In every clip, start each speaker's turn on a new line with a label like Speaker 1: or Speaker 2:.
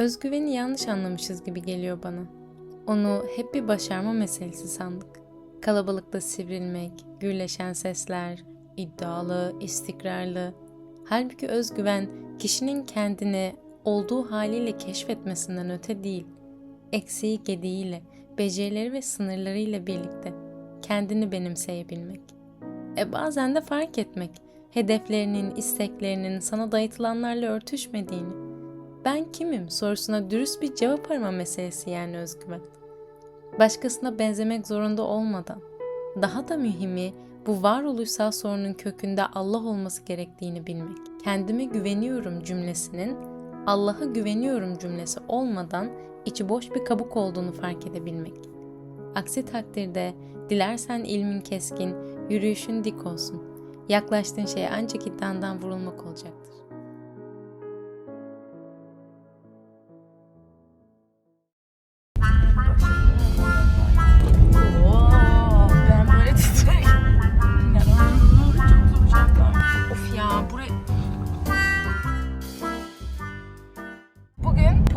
Speaker 1: Özgüveni yanlış anlamışız gibi geliyor bana. Onu hep bir başarma meselesi sandık. Kalabalıkta sivrilmek, gürleşen sesler, iddialı, istikrarlı. Halbuki özgüven kişinin kendini olduğu haliyle keşfetmesinden öte değil. Eksiği gediğiyle, becerileri ve sınırlarıyla birlikte kendini benimseyebilmek. E bazen de fark etmek, hedeflerinin, isteklerinin sana dayatılanlarla örtüşmediğini. Ben kimim sorusuna dürüst bir cevap arama meselesi yani özgüven. Başkasına benzemek zorunda olmadan. Daha da mühimi bu varoluşsal sorunun kökünde Allah olması gerektiğini bilmek. Kendime güveniyorum cümlesinin Allah'a güveniyorum cümlesi olmadan içi boş bir kabuk olduğunu fark edebilmek. Aksi takdirde dilersen ilmin keskin, yürüyüşün dik olsun. Yaklaştığın şey ancak iddiandan vurulmak olacaktır.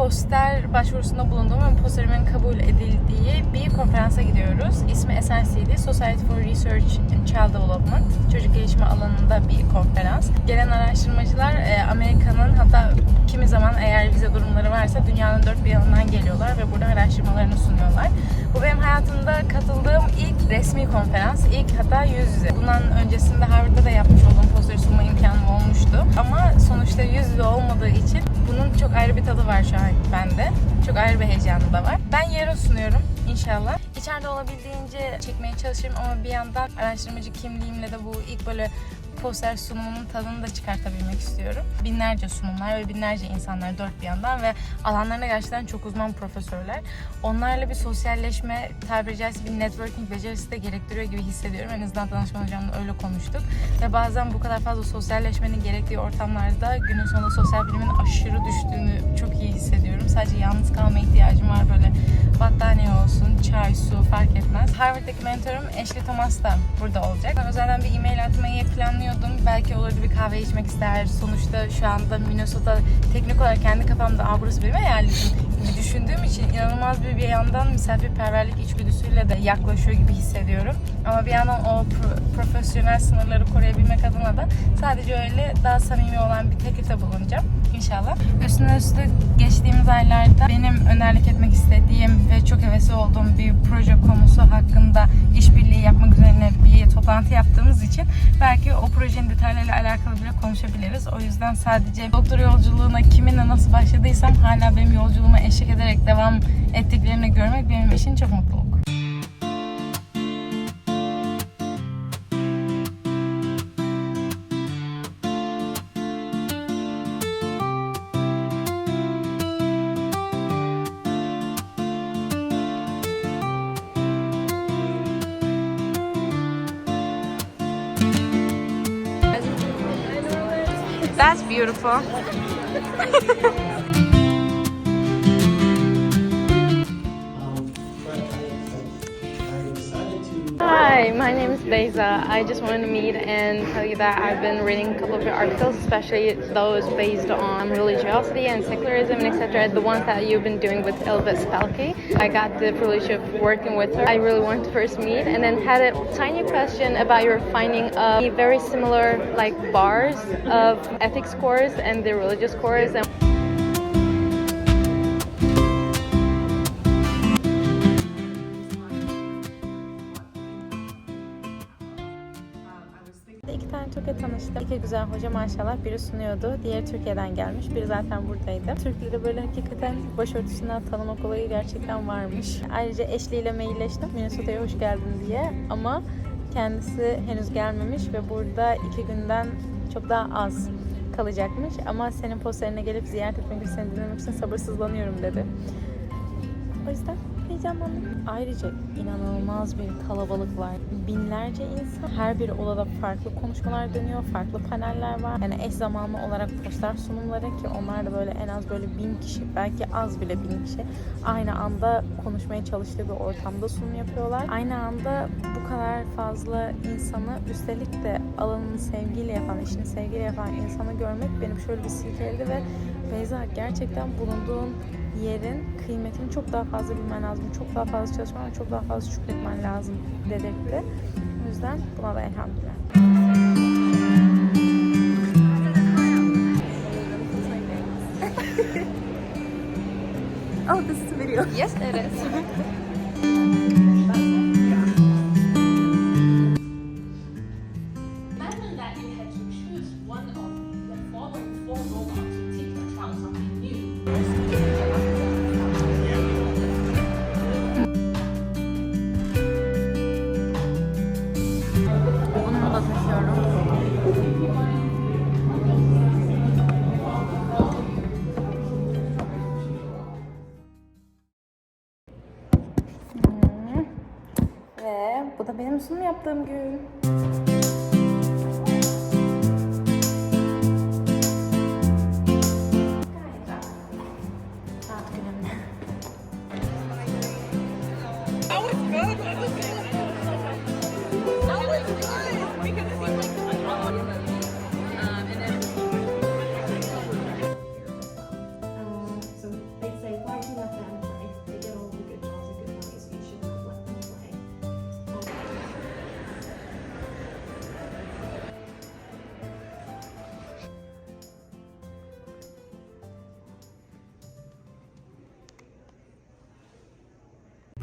Speaker 2: Poster başvurusunda bulunduğum ve posterimin kabul edildiği bir konferansa gidiyoruz. İsmi SRC'di. Society for Research in Child Development. Çocuk gelişimi alanında bir konferans. Gelen araştırmacılar e, Amerika'nın hatta kimi zaman eğer vize durumları varsa dünyanın dört bir yanından geliyorlar ve burada araştırmalarını sunuyorlar. Bu benim hayatımda katıldığım ilk resmi konferans. ilk hatta yüz yüze. Bundan öncesinde Harvard'da da yapmış olduğum posteri sunma imkanım olmuştu. Ama sonuçta yüz yüze olmadığı için bunun çok ayrı bir tadı var şu an bende. Çok ayrı bir heyecanı da var. Ben yarın sunuyorum inşallah. İçeride olabildiğince çekmeye çalışırım ama bir yandan araştırmacı kimliğimle de bu ilk böyle poster sunumunun tadını da çıkartabilmek istiyorum. Binlerce sunumlar ve binlerce insanlar dört bir yandan ve alanlarında gerçekten çok uzman profesörler. Onlarla bir sosyalleşme, tabiri caizse bir networking becerisi de gerektiriyor gibi hissediyorum. En azından danışman hocamla öyle konuştuk. Ve bazen bu kadar fazla sosyalleşmenin gerektiği ortamlarda günün sonunda sosyal bilimin aşırı düştüğünü çok iyi hissediyorum. Sadece yalnız kalma ihtiyacım var böyle battaniye olsun, çay, su fark etmez. Harvard'daki mentorum Ashley Thomas da burada olacak. Ben özelden bir e-mail atmayı planlıyordum. Belki olurdu bir kahve içmek ister. Sonuçta şu anda Minnesota teknik olarak kendi kafamda Aa, burası benim hayaletim gibi düşündüğüm için inanılmaz bir bir yandan misafirperverlik içgüdüsüyle de yaklaşıyor gibi hissediyorum. Ama bir yandan o pro- profesyonel sınırları koruyabilmek adına da sadece öyle daha samimi olan bir teklifte bulunacağım inşallah. Üstüne üstlük geçtiğimiz aylarda benim önerlik etmek istediğim ve çok hevesli olduğum bir proje konusu hakkında işbirliği yapmak üzerine bir toplantı yaptığımız için belki o projenin detaylarıyla alakalı bile konuşabiliriz. O yüzden sadece doktor yolculuğuna kiminle nasıl başladıysam hala benim yolculuğuma eşlik ederek devam ettiklerini görmek benim için çok mutluluk. Beautiful.
Speaker 3: my name is Beza. I just wanted to meet and tell you that I've been reading a couple of your articles, especially those based on religiosity and secularism and etc. The ones that you've been doing with Elvis Spelke. I got the privilege of working with her. I really wanted to first meet and then had a tiny question about your finding of very similar like bars of ethics course and the religious course. And
Speaker 1: İki güzel hoca maşallah. Biri sunuyordu. Diğeri Türkiye'den gelmiş. Biri zaten buradaydı. Türkleri böyle hakikaten başörtüsünden tanımak olayı gerçekten varmış. Ayrıca ile mailleştim. Minnesota'ya hoş geldin diye. Ama kendisi henüz gelmemiş ve burada iki günden çok daha az kalacakmış. Ama senin posterine gelip ziyaret etmek için seni dinlemek için sabırsızlanıyorum dedi. O yüzden
Speaker 2: heyecanlandım. Ayrıca inanılmaz bir kalabalık var. Binlerce insan. Her bir odada farklı konuşmalar dönüyor. Farklı paneller var. Yani eş zamanlı olarak poster sunumları ki onlar da böyle en az böyle bin kişi belki az bile bin kişi aynı anda konuşmaya çalıştığı bir ortamda sunum yapıyorlar. Aynı anda bu kadar fazla insanı üstelik de alanını sevgiyle yapan, işini sevgiyle yapan insanı görmek benim şöyle bir silkeledi ve Beyza gerçekten bulunduğun yerin kıymetini çok daha fazla bilmen lazım. Çok daha fazla çalışman ve çok daha fazla şükretmen lazım dedirtti. O yüzden buna da elhamdülillah. oh, this is a video.
Speaker 4: Yes, it is.
Speaker 2: bu da benim sunum yaptığım gün.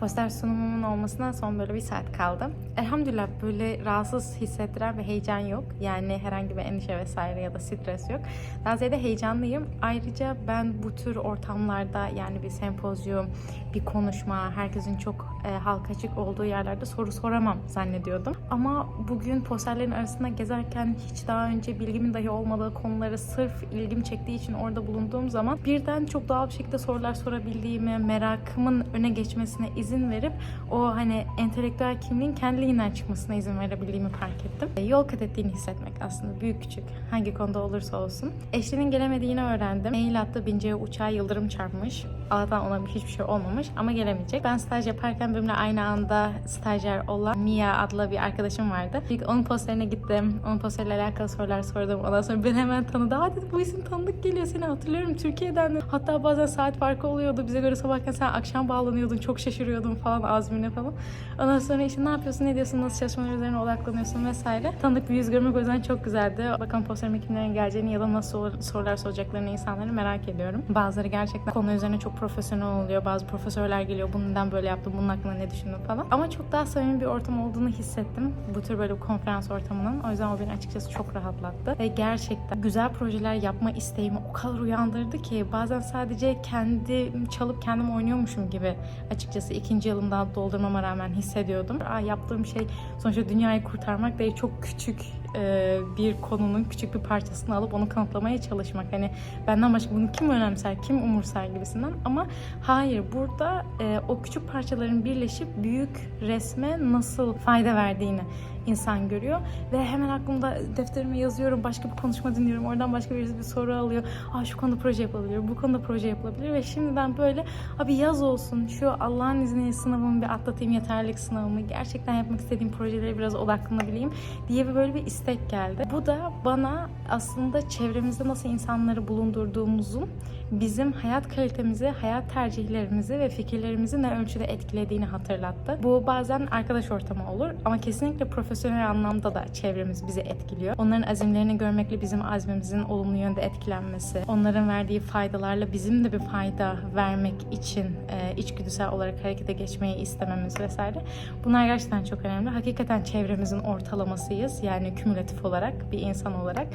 Speaker 2: Poster sunumumun olmasına son böyle bir saat kaldı. Elhamdülillah böyle rahatsız hissettiren bir heyecan yok. Yani herhangi bir endişe vesaire ya da stres yok. Daha ziyade heyecanlıyım. Ayrıca ben bu tür ortamlarda yani bir sempozyum, bir konuşma, herkesin çok e, halka açık olduğu yerlerde soru soramam zannediyordum. Ama bugün posterlerin arasında gezerken hiç daha önce bilgimin dahi olmadığı konuları sırf ilgim çektiği için orada bulunduğum zaman birden çok doğal bir şekilde sorular sorabildiğimi, merakımın öne geçmesine izin verip o hani entelektüel kimliğin kendiliğinden çıkmasına izin verebildiğimi fark ettim. E, Yol kat ettiğini hissetmek aslında büyük küçük hangi konuda olursa olsun. Eşinin gelemediğini öğrendim. Mail attı bineceği uçağa yıldırım çarpmış. Allah'tan ona hiçbir şey olmamış ama gelemeyecek. Ben staj yaparken benimle aynı anda stajyer olan Mia adlı bir arkadaşım vardı. İlk onun posterine gittim. Onun posteriyle alakalı sorular sordum. Ondan sonra beni hemen tanıdı. Aa dedi bu isim tanıdık geliyor seni hatırlıyorum Türkiye'den. de." Hatta bazen saat farkı oluyordu. Bize göre sabahken sen akşam bağlanıyordun. Çok şaşırıyordum falan azmine falan. Ondan sonra işte ne yapıyorsun, ne diyorsun, nasıl çalışmalar üzerine odaklanıyorsun vesaire. Tanıdık bir yüz görmek o yüzden çok güzeldi. Bakalım posterime kimlerin geleceğini ya da nasıl sor- sorular soracaklarını insanları merak ediyorum. Bazıları gerçekten konu üzerine çok profesyonel oluyor. Bazı profesörler geliyor. Bunu neden böyle yaptım, bunun hakkında ne düşündün falan. Ama çok daha samimi bir ortam olduğunu hissettim. Bu tür böyle bir konferans ortamının. O yüzden o beni açıkçası çok rahatlattı. Ve gerçekten güzel projeler yapma isteğimi o kadar uyandırdı ki bazen sadece kendi çalıp kendim oynuyormuşum gibi açıkçası ikinci yılımda doldurmama rağmen hissediyordum. Aa, yaptığım şey sonuçta dünyayı kurtarmak değil çok küçük e, bir konunun küçük bir parçasını alıp onu kanıtlamaya çalışmak. Hani benden başka bunu kim önemser, kim umursar gibisinden. Ama hayır burada e, o küçük parçaların birleşip büyük resme nasıl fayda verdiğini insan görüyor ve hemen aklımda defterime yazıyorum başka bir konuşma dinliyorum oradan başka birisi bir soru alıyor Aa, şu konuda proje yapılabilir bu konuda proje yapılabilir ve şimdiden böyle abi yaz olsun şu Allah'ın izniyle sınavımı bir atlatayım yeterlilik sınavımı gerçekten yapmak istediğim projelere biraz odaklanabileyim diye bir böyle bir istek geldi. Bu da bana aslında çevremizde nasıl insanları bulundurduğumuzun bizim hayat kalitemizi, hayat tercihlerimizi ve fikirlerimizi ne ölçüde etkilediğini hatırlattı. Bu bazen arkadaş ortamı olur ama kesinlikle profesyonel anlamda da çevremiz bizi etkiliyor. Onların azimlerini görmekle bizim azmimizin olumlu yönde etkilenmesi, onların verdiği faydalarla bizim de bir fayda vermek için e, içgüdüsel olarak harekete geçmeyi istememiz vesaire. Bunlar gerçekten çok önemli. Hakikaten çevremizin ortalamasıyız. Yani kümülatif olarak bir insan olarak.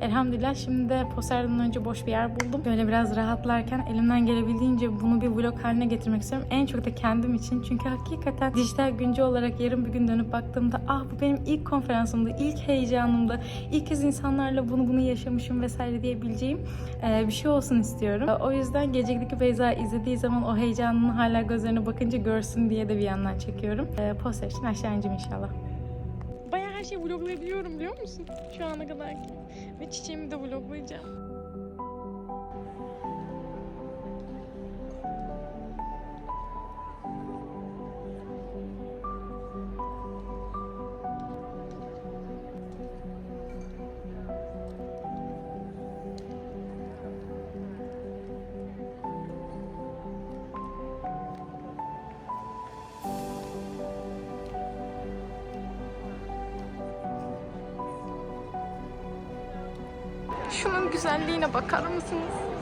Speaker 2: Elhamdülillah şimdi de posterden önce boş bir yer buldum. Böyle biraz rahatlarken elimden gelebildiğince bunu bir vlog haline getirmek istiyorum. En çok da kendim için. Çünkü hakikaten dijital güncü olarak yarın bir gün dönüp baktığımda ah bu benim ilk konferansımda, ilk heyecanımda, ilk kez insanlarla bunu bunu yaşamışım vesaire diyebileceğim e, bir şey olsun istiyorum. O yüzden Gecelik Beyza izlediği zaman o heyecanını hala gözlerine bakınca görsün diye de bir yandan çekiyorum. E, poster için aşağı ineceğim inşallah. Bayağı her şeyi vloglayabiliyorum biliyor musun? Şu ana kadar ki. Ve çiçeğimi de vloglayacağım. Şunun güzelliğine bakar mısınız?